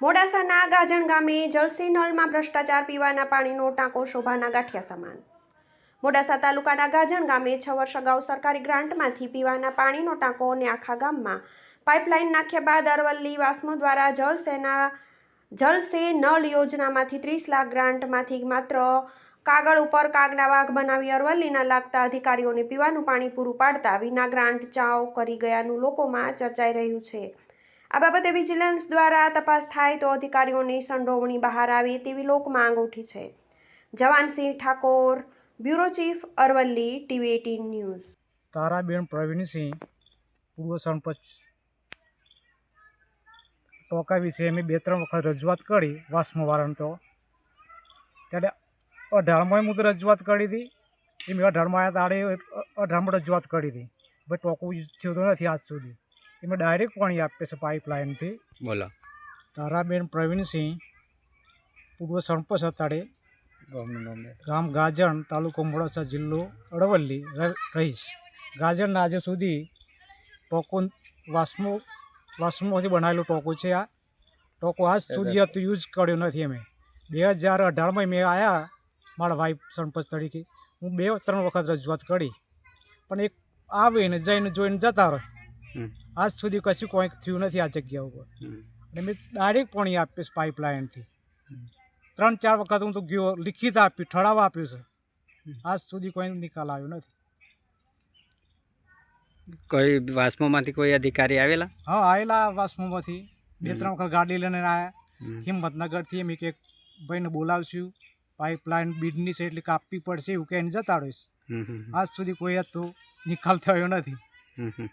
મોડાસાના ગાજણ ગામે જલસી નળમાં ભ્રષ્ટાચાર પીવાના પાણીનો ટાંકો શોભાના ગાંઠિયા સમાન. મોડાસા તાલુકાના ગાજણ ગામે છ વર્ષ અગાઉ સરકારી ગ્રાન્ટમાંથી પીવાના પાણીનો ટાંકો અને આખા ગામમાં પાઇપલાઇન નાખ્યા બાદ અરવલ્લી વાસ્મો દ્વારા જળસેના જલસે નળ યોજનામાંથી ત્રીસ લાખ ગ્રાન્ટમાંથી માત્ર કાગળ ઉપર કાગના વાઘ બનાવી અરવલ્લીના લાગતા અધિકારીઓને પીવાનું પાણી પૂરું પાડતા વિના ગ્રાન્ટ ચાવ કરી ગયાનું લોકોમાં ચર્ચાઈ રહ્યું છે. આ બાબતે વિજિલન્સ દ્વારા તપાસ થાય તો અધિકારીઓની સંડોવણી બહાર આવે તેવી લોક માંગ ઉઠી છે. Jawansinh Thakor, bureau chief Aravalli, TV eighteen news. Taraben Pravinsinh પૂર્વ સરપંચ ટોકા વિશે અમે બે ત્રણ વખત રજૂઆત કરી વાસ્મોવાળાને તો ત્યારે અઢારમાં મુદ્દે રજૂઆત કરી હતી. એ મેં અઢારમાં તારે અઢારમાં રજૂઆત કરી હતી. ભાઈ ટોકું થયું તો નથી આજ સુધી. એમાં ડાયરેક્ટ પાણી આપે છે પાઇપલાઇનથી બોલો. તારાબેન પ્રવીણસિંહ પૂર્વ સરપંચ ગામનું ગામ ગાજણ તાલુકો મોડાસા જિલ્લો અડવલ્લી રહીશ. ગાજણના આજે સુધી ટોકો વાસ્મો વાસમોથી બનાવેલો ટોકો છે આ. ટોકો આજ સુધી હતું યુઝ કર્યો નથી અમે. બે હજાર અઢારમાં મેં આવ્યા મારા વાઈફ સરપંચ તરીકે. હું બે ત્રણ વખત રજૂઆત કરી. પણ એક આવીને જઈને જોઈને જતા રહે. આજ સુધી કશું કોઈ થયું નથી આ જગ્યા ઉપર. અને મેં ડાયરેક્ટ પાણી આપીશ પાઇપલાઇનથી. ત્રણ ચાર વખત હું તો ગયો લિખિત આપ્યું ઠરાવ આપ્યું છે. આજ સુધી કોઈ નિકાલ આવ્યો નથી. કોઈ વાસ્મોમાંથી કોઈ અધિકારી આવેલા? હા આવેલા વાસ્મોમાંથી. બે ત્રણ વખત ગાડી લઈને આવ્યા હિંમતનગરથી એમ કે ભાઈને બોલાવશું. પાઇપલાઇન બીડની છે એટલે કાપવી પડશે એવું કહીને જતા રહીશ. આજ સુધી કોઈ તો નિકાલ થયો નથી. હમ, હમ.